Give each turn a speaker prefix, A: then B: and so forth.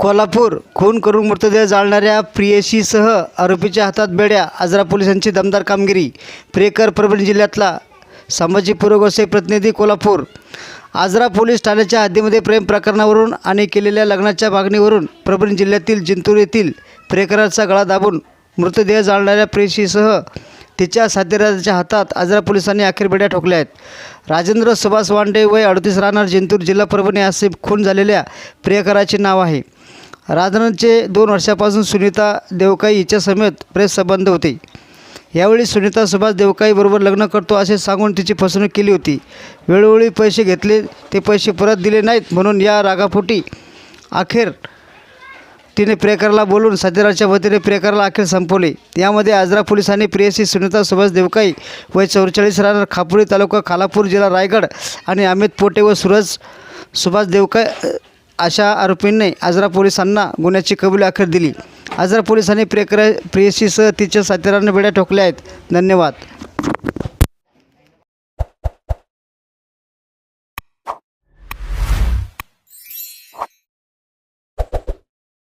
A: कोल्हापूर खून करून मृतदेह जाळणाऱ्या प्रियशीसह आरोपीच्या हातात बेड्या आजरा पोलिसांची दमदार कामगिरी. प्रेकर परभणी जिल्ह्यातला संभाजी पुरोगोसे प्रतिनिधी कोल्हापूर. आजरा पोलीस ठाण्याच्या हद्दीमध्ये प्रेम प्रकरणावरून आणि केलेल्या लग्नाच्या मागणीवरून परभणी जिल्ह्यातील जिंतूर येथील प्रेकराचा गळा दाबून मृतदेह जाळणाऱ्या प्रेयशीसह तिच्या साथीदाराच्या हातात आजरा पोलिसांनी अखेर बेड्या ठोकल्या आहेत. राजेंद्र सुभाष वांडे वय अडतीस राहणार जिंतूर जिल्हा परभणी असे खून झालेल्या प्रियकराचे नाव आहे. राजनचे दोन वर्षापासून सुनीता देवकाई हिच्या समेत प्रेस संबंध होते. यावेळी सुनीता सुभाष देवकाईबरोबर लग्न करतो असे सांगून तिची फसवणूक केली होती. वेळोवेळी पैसे घेतले ते पैसे परत दिले नाहीत म्हणून या रागापोटी अखेर तिने प्रेकरला बोलून साथीदाराच्या वतीने प्रेकरला अखेर संपवले. यामध्ये आजरा पोलिसांनी प्रेयसी सुनीता सुभाष देवकाई वय चौवेचाळीस राहणार खापुरी तालुका खालापूर जिल्हा रायगड आणि अमित पोटे व सूरज सुभाष देवकाई अशा आरोपींनी आजरा पोलिसांना गुन्ह्याची कबुली अखेर दिली. आजरा पोलिसांनी प्रेकर प्रेयसीसह तिच्या साथीदारांना बेड्या ठोकल्या आहेत. धन्यवाद.